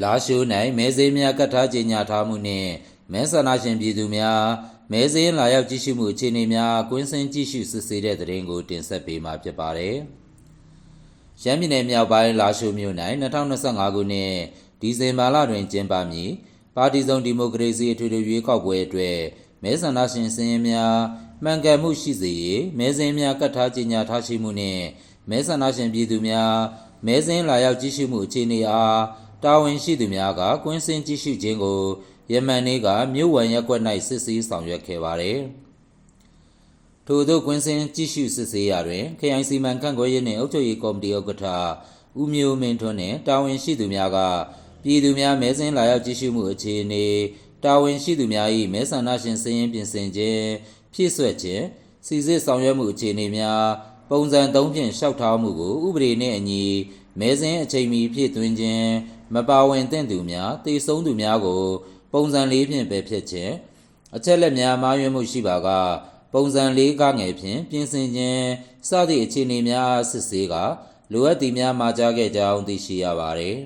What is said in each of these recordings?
လာရှိုး၌မဲစေးများကတ်ထားကြေညာထားမှုနှင့်မဲဆန္ဒရှင်ပြည်သူများမဲစေးလာရောက်ကြည့်ရှုမှုအခြေအနေများကွင်းစင်ကြည့်ရှုစစ်ဆေးတဲ့သတင်းကိုတင်ဆက်ပေးမှာဖြစ်ပါတယ်။ရမ်းပြည်နယ်မြောက်ပိုင်းလာရှိုးမြို့၌2025ခုနှစ်ဒီဇင်ဘာလတွင်ကျင်းပမည်ပါတီစုံဒီမိုကရေစီအထွေထွေရွေးကောက်ပွဲအတွက်မဲဆန္ဒရှင်စည်းရင်းများမှန်ကန်မှုရှိစေရေးမဲစင်းများကတ်ထားကြေညာထားရှိမှုနှင့်မဲဆန္ဒရှင်ပြည်သူများမဲစင်းလာရောက်ကြည့်ရှုမှုအခြေအနေအား တာဝန်ရှိသူများကကွင်းစင်ကြည့်ရှုခြင်းကိုယမန်နေ့ကမြို့ဝန်ရက်ကွက်၌စစ်ဆေးဆောင်ရွက်ခဲ့ပါသည်။ထို့သောကွင်းစင်ကြည့်ရှုစစ်ဆေးရာတွင်ခရိုင်စီမံခန့်ခွဲရေးနှင့်အုပ်ချုပ်ရေးကော်မတီဥက္ကဋ္ဌဦးမျိုးမင်းထွန်းနှင့်တာဝန်ရှိသူများကပြည်သူများမဲစင်းလာရောက်ကြည့်ရှုမှုအခြေအနေတာဝန်ရှိသူများ၏မဲဆန္ဒရှင်စည်းရင်းပြင်ဆင်ခြင်းဖြည့်ဆွက်ခြင်းစီစစ်ဆောင်ရွက်မှုအခြေအနေများ ပုံစံသုံးဖြင့်လျှောက်ထားမှုကိုဥပဒေနှင့်အညီမဲစင်းအချိန်မီဖြည့်သွင်းခြင်းမပါဝင်သင့်သူများတေဆုံးသူများကို ပုံစံလေးဖြင့်ပဲဖြစ်ခြင်းအချက်လက်များမှားယွင်းမှုရှိပါက ပုံစံလေးကားငယ်ဖြင့်ပြင်ဆင်ခြင်းစသည့်အခြေအနေများအားစစ်ဆေးကလိုအပ်သည်များမှာကြားခဲ့ကြောင်းသိရှိရပါသည်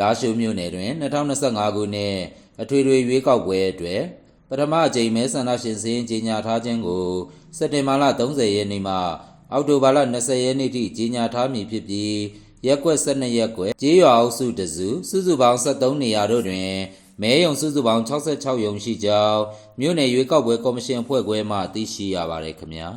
လာရှိုးမြို့နယ်တွင်2025ခုနှစ်အထွေထွေရွေးကောက်ပွဲအတွက် ပထမအကြိမ်မဲဆန္ဒရှင်စည်းရင်ကြီးညာထားခြင်းကိုစက်တင်ဘာလ30ရက်နေ့မှအောက်တိုဘာလ20ရက်နေ့ထိကြီးညာထားမည်ဖြစ်ပြီးရက်ကွက်12ရက်ကွက်ကျေးရွာအုပ်စုတစုစုစုပေါင်း73နေရာတို့တွင်မဲယုံစုစုပေါင်း66ယုံရှိကြောင်းမြို့နယ်ရွေးကောက်ပွဲကော်မရှင်အဖွဲ့ခွဲမှသိရှိရပါတယ်ခင်ဗျာ